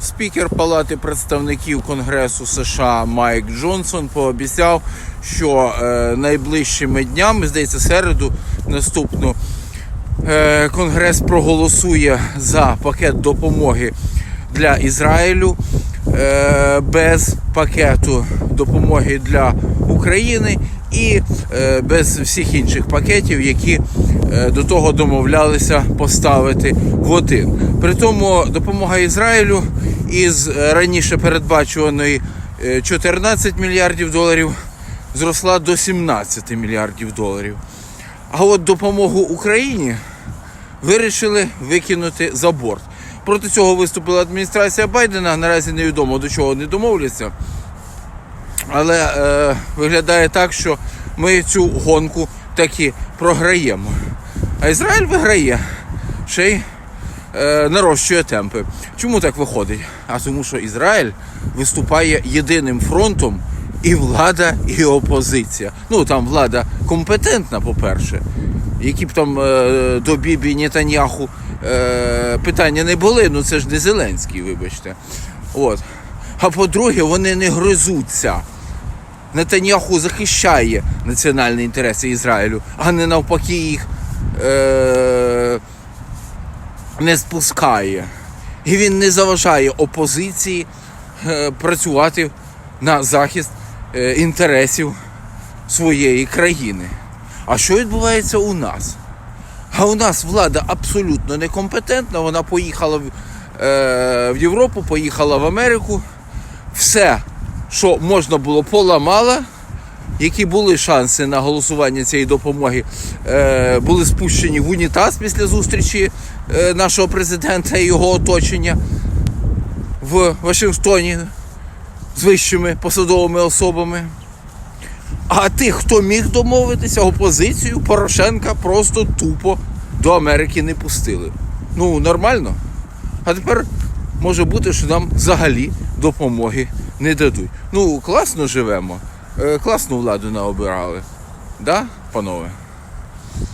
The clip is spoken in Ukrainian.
спікер Палати представників Конгресу США Майк Джонсон пообіцяв, що е, найближчими днями, здається, середу наступну, е, Конгрес проголосує за пакет допомоги для Ізраїлю е, без пакету допомоги для України і е, без всіх інших пакетів, які е, до того домовлялися поставити в один. При тому допомога Ізраїлю із е, раніше передбачуваної е, 14 мільярдів доларів зросла до 17 мільярдів доларів. А от допомогу Україні вирішили викинути за борт. Проти цього виступила адміністрація Байдена. Наразі невідомо до чого не домовляться. Але е, виглядає так, що ми цю гонку таки програємо. А Ізраїль виграє, ще й е, нарощує темпи. Чому так виходить? А тому, що Ізраїль виступає єдиним фронтом і влада, і опозиція. Ну там влада компетентна, по-перше. Які б там е, до Бібі Нетаньяху е, питання не були, ну це ж не Зеленський, вибачте. От. А по-друге, вони не гризуться. Нетаньяху захищає національні інтереси Ізраїлю, а не навпаки їх е- не спускає. І він не заважає опозиції е- працювати на захист е- інтересів своєї країни. А що відбувається у нас? А у нас влада абсолютно некомпетентна. Вона поїхала в, е, в Європу, поїхала в Америку. Все, що можна було, поламала. Які були шанси на голосування цієї допомоги, е, були спущені в унітаз після зустрічі е, нашого президента і його оточення в Вашингтоні з вищими посадовими особами. А тих, хто міг домовитися, опозицію Порошенка просто тупо до Америки не пустили. Ну, нормально. А тепер може бути, що нам взагалі допомоги не дадуть. Ну, класно живемо, е, класну владу наобирали. Да, панове?